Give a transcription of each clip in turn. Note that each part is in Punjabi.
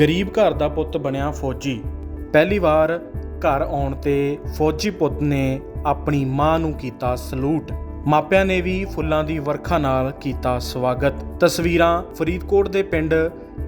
ਗਰੀਬ ਘਰ ਦਾ ਪੁੱਤ ਬਣਿਆ ਫੌਜੀ। ਪਹਿਲੀ ਵਾਰ ਘਰ ਆਉਣ ਤੇ ਫੌਜੀ ਪੁੱਤ ਨੇ ਆਪਣੀ ਮਾਂ ਨੂੰ ਕੀਤਾ ਸਲੂਟ। ਮਾਪਿਆਂ ਨੇ ਵੀ ਫੁੱਲਾਂ ਦੀ ਵਰਖਾ ਨਾਲ ਕੀਤਾ ਸਵਾਗਤ। ਤਸਵੀਰਾਂ ਫਰੀਦਕੋਟ ਦੇ ਪਿੰਡ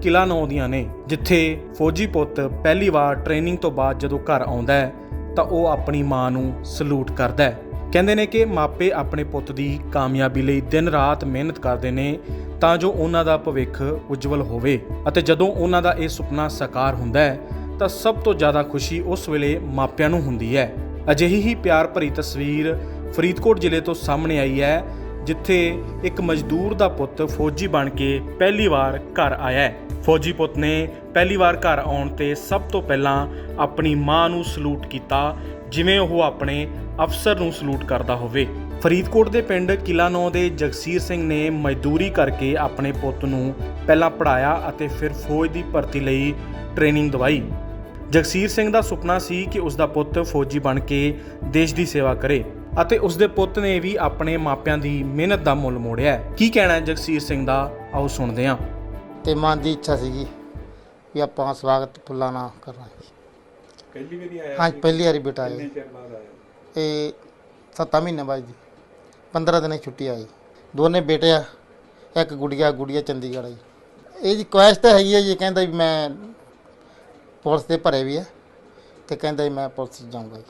ਕਿਲਾ ਨੌ ਦੀਆਂ ਨੇ, ਜਿੱਥੇ ਫੌਜੀ ਪੁੱਤ ਪਹਿਲੀ ਵਾਰ ਟ੍ਰੇਨਿੰਗ ਤੋਂ ਬਾਅਦ ਜਦੋਂ ਘਰ ਆਉਂਦਾ ਹੈ, ਤਾਂ ਉਹ ਆਪਣੀ ਮਾਂ ਨੂੰ ਸਲੂਟ ਕਰਦਾ ਹੈ। ਕਹਿੰਦੇ ਨੇ ਕਿ ਮਾਪੇ ਆਪਣੇ ਪੁੱਤ ਦੀ ਕਾਮਯਾਬੀ ਲਈ ਦਿਨ ਰਾਤ ਮਿਹਨਤ ਕਰਦੇ ਨੇ ਤਾਂ ਜੋ ਉਹਨਾਂ ਦਾ ਭਵਿੱਖ ਉਜਵਲ ਹੋਵੇ ਅਤੇ ਜਦੋਂ ਉਹਨਾਂ ਦਾ ਇਹ ਸੁਪਨਾ ਸਾਕਾਰ ਹੁੰਦਾ ਹੈ, ਤਾਂ ਸਭ ਤੋਂ ਜ਼ਿਆਦਾ ਖੁਸ਼ੀ ਉਸ ਵੇਲੇ ਮਾਪਿਆਂ ਨੂੰ ਹੁੰਦੀ ਹੈ। ਅਜਿਹੀ ਹੀ ਪਿਆਰ ਭਰੀ ਤਸਵੀਰ ਫਰੀਦਕੋਟ ਜ਼ਿਲ੍ਹੇ ਤੋਂ ਸਾਹਮਣੇ ਆਈ ਹੈ, ਜਿੱਥੇ ਇੱਕ ਮਜ਼ਦੂਰ ਦਾ ਪੁੱਤ ਫੌਜੀ ਬਣ ਕੇ ਪਹਿਲੀ ਵਾਰ ਘਰ ਆਇਆ ਹੈ। ਫੌਜੀ ਪੁੱਤ ਨੇ ਪਹਿਲੀ ਵਾਰ ਘਰ ਆਉਣ ਤੇ ਸਭ ਤੋਂ ਪਹਿਲਾਂ ਆਪਣੀ ਮਾਂ ਨੂੰ ਸਲੂਟ ਕੀਤਾ, ਜਿਵੇਂ ਉਹ ਆਪਣੇ ਅਫਸਰ ਨੂੰ ਸਲੂਟ ਕਰਦਾ ਹੋਵੇ। ਫਰੀਦਕੋਟ ਦੇ ਪਿੰਡ ਕਿਲਾ ਨੌ ਦੇ ਜਗਸੀਰ ਸਿੰਘ ਨੇ ਮਜ਼ਦੂਰੀ ਕਰਕੇ ਆਪਣੇ ਪੁੱਤ ਨੂੰ ਪਹਿਲਾਂ ਪੜਾਇਆ ਅਤੇ ਫਿਰ ਫੌਜ ਦੀ ਭਰਤੀ ਲਈ ਟ੍ਰੇਨਿੰਗ ਦਵਾਈ। ਜਗਸੀਰ ਸਿੰਘ ਦਾ ਸੁਪਨਾ ਸੀ ਕਿ ਉਸ ਦਾ ਪੁੱਤ ਫੌਜੀ ਬਣ ਕੇ ਦੇਸ਼ ਦੀ ਸੇਵਾ ਕਰੇ ਅਤੇ ਉਸ ਦੇ ਪੁੱਤ ਨੇ ਵੀ ਆਪਣੇ ਮਾਪਿਆਂ ਦੀ ਮਿਹਨਤ ਦਾ ਮੁੱਲ ਮੋੜਿਆ। ਕੀ ਕਹਿਣਾ ਹੈ ਜਗਸੀਰ ਸਿੰਘ ਦਾ? ਆਓ ਸੁਣਦੇ ਹਾਂ। ਤੇ ਮਨ ਦੀ ਇੱਛਾ ਸੀਗੀ ਵੀ ਆਪਾਂ ਸਵਾਗਤ ਫੁੱਲਾਂ ਨਾਲ ਕਰਨਾ ਪਹਿਲੀ ਵਾਰੀ ਆਇਆ ਹਾਂ ਪਹਿਲੀ ਵਾਰੀ ਬੇਟਾ ਆਇਆ। ਇਹ 7 ਮਹੀਨੇ ਬਾਅਦ ਜੀ। 15 ਦਿਨਾਂ ਦੀ ਛੁੱਟੀ ਆਈ ਦੋਨੇ ਬੇਟੇ ਆ, ਇੱਕ ਗੁੜੀਆ ਗੁੜੀਆ ਚੰਡੀਗੜ੍ਹ ਆਈ ਇਹ ਜੀ ਹੈਗੀ ਹੈ ਜੀ ਕਹਿੰਦਾ ਵੀ ਮੈਂ ਪੁਲਿਸ ਦੇ ਭਰੇ ਵੀ ਆ ਤੇ ਕਹਿੰਦਾ ਵੀ ਮੈਂ ਪੁਲਿਸ 'ਚ ਜਾਊਂਗਾ ਜੀ।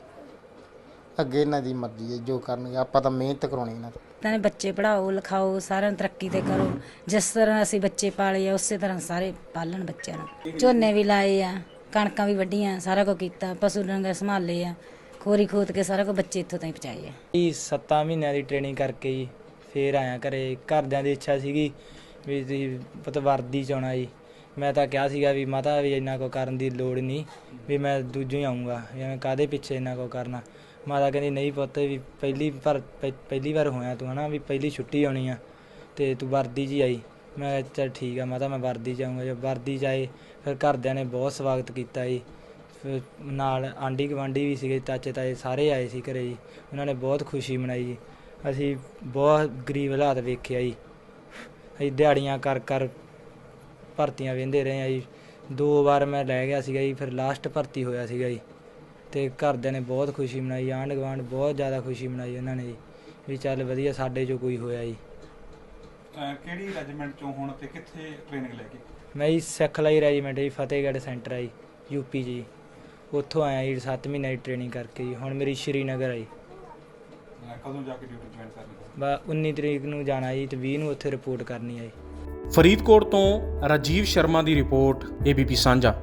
ਅੱਗੇ ਇਹਨਾਂ ਦੀ ਮਰਜ਼ੀ ਹੈ ਜੋ ਕਰਨਗੇ, ਆਪਾਂ ਤਾਂ ਮਿਹਨਤ ਕਰਾਉਣੀ ਇਹਨਾਂ ਤੋਂ। ਤਾਂ ਬੱਚੇ ਪੜਾਓ ਲਿਖਾਓ, ਸਾਰਿਆਂ ਨੂੰ ਤਰੱਕੀ ਤੇ ਕਰੋ। ਜਿਸ ਤਰ੍ਹਾਂ ਅਸੀਂ ਬੱਚੇ ਪਾਲੇ ਆ, ਉਸੇ ਤਰ੍ਹਾਂ ਸਾਰੇ ਪਾਲਣ ਬੱਚਿਆਂ ਨੂੰ। ਝੋਨੇ ਵੀ ਲਾਏ ਆ, ਕਣਕਾਂ ਵੀ ਵੱਢੀਆਂ, ਸਾਰਾ ਕੁਝ ਕੀਤਾ, ਪਸ਼ੂ ਡੰਗਰ ਸੰਭਾਲੇ ਆ। ਖੋਰੀ ਖੋਤ ਕੇ ਸਾਰਾ ਕੁਝ ਬੱਚੇ ਇੱਥੋਂ ਤਾਈਂ ਪਹੁੰਚਾਏ ਆ। ਜੀ 7 ਮਹੀਨਿਆਂ ਦੀ ਟ੍ਰੇਨਿੰਗ ਕਰਕੇ ਜੀ, ਫੇਰ ਆਇਆ ਘਰੇ। ਘਰਦਿਆਂ ਦੀ ਇੱਛਾ ਸੀਗੀ ਵੀ ਤੁਸੀਂ ਪੁੱਤ ਵਰਦੀ ਚ ਆਉਣਾ ਜੀ। ਮੈਂ ਤਾਂ ਕਿਹਾ ਸੀਗਾ ਵੀ, ਮਾਤਾ ਵੀ ਇੰਨਾ ਕੋ ਕਰਨ ਦੀ ਲੋੜ ਨਹੀਂ, ਵੀ ਮੈਂ ਦੂਜੇ ਹੀ ਆਉਂਗਾ ਐਵੇਂ ਕਾਦੇ ਪਿੱਛੇ ਇੰਨਾ ਕੋ ਕਰਨਾ। ਮਾਤਾ ਕਹਿੰਦੀ, ਨਹੀਂ ਪੁੱਤ, ਵੀ ਪਹਿਲੀ ਪਰ ਪਹਿ- ਪਹਿਲੀ ਵਾਰ ਹੋਇਆ ਤੂੰ ਹਨਾ, ਵੀ ਪਹਿਲੀ ਛੁੱਟੀ ਆਉਣੀ ਆ, ਤੇ ਤੂੰ ਵਰਦੀ 'ਚ ਹੀ ਆਈ। ਮੈਂ ਕਿਹਾ, ਚੱਲ ਠੀਕ ਆ ਮਾਤਾ, ਮੈਂ ਵਰਦੀ 'ਚ ਆਉਂਗਾ ਜੇ ਵਰਦੀ 'ਚ ਆਏ ਫਿਰ ਘਰਦਿਆਂ ਨੇ ਬਹੁਤ ਸਵਾਗਤ ਕੀਤਾ ਜੀ। ਫਿਰ ਨਾਲ ਆਂਢੀ ਗੁਆਂਢੀ ਵੀ ਸੀਗੇ ਚਾਚੇ ਤਾਏ ਸਾਰੇ ਆਏ ਸੀ ਘਰੇ ਜੀ। ਉਹਨਾਂ ਨੇ ਬਹੁਤ ਖੁਸ਼ੀ ਮਨਾਈ ਜੀ। ਅਸੀਂ ਬਹੁਤ ਗਰੀਬ ਹਾਲਾਤ ਵੇਖਿਆ ਜੀ। ਅਸੀਂ ਦਿਹਾੜੀਆਂ ਕਰ ਕਰ ਭਰਤੀਆਂ ਵੇਂਦੇ ਰਹੇ ਆ ਜੀ। ਦੋ ਵਾਰ ਮੈਂ ਲੈ ਗਿਆ ਸੀਗਾ ਜੀ ਫਿਰ ਲਾਸਟ ਭਰਤੀ ਹੋਇਆ ਸੀਗਾ ਜੀ। ਤੇ ਘਰਦਿਆਂ ਨੇ ਬਹੁਤ ਖੁਸ਼ੀ ਮਨਾਈ ਆਂਢ ਗੁਆਂਢ ਬਹੁਤ ਜ਼ਿਆਦਾ ਖੁਸ਼ੀ ਮਨਾਈ ਉਹਨਾਂ ਨੇ ਜੀ ਵੀ ਚੱਲ ਵਧੀਆ ਸਾਡੇ ਚੋਂ ਕੋਈ ਹੋਇਆ ਜੀ। ਕਿਹੜੀ ਰੈਜੀਮੈਂਟ ਚੋਂ ਹੁਣ ਤੇ ਕਿੱਥੇ ਟ੍ਰੇਨਿੰਗ ਲੈ ਕੇ? ਮੈਂ ਜੀ ਸਿੱਖ ਲਈ ਰੈਜੀਮੈਂਟ ਜੀ ਫਤਿਹਗੜ੍ਹ ਸੈਂਟਰ ਆ ਜੀ ਯੂਪੀ ਜੀ। ਉੱਥੋਂ ਆਇਆ ਜੀ 7 ਮਹੀਨੇ ਦੀ ਟ੍ਰੇਨਿੰਗ ਕਰਕੇ ਜੀ। ਹੁਣ ਮੇਰੀ ਸ਼੍ਰੀਨਗਰ ਆ ਜੀ। ਅਹ ਕਦੋਂ ਜਾ ਕੇ ਡਿਊਟੀ ਜੁਆਇਨ ਕਰਨੀ ਬਾ 19 ਤਰੀਕ ਨੂੰ ਜਾਣਾ ਜੀ ਤੇ 20 ਨੂੰ ਉੱਥੇ ਰਿਪੋਰਟ ਕਰਨੀ ਆ ਜੀ। ਫਰੀਦਕੋਟ ਤੋਂ ਰਾਜੀਵ ਸ਼ਰਮਾ ਦੀ ਰਿਪੋਰਟ ਏਬੀਪੀ ਸਾਂਝਾ।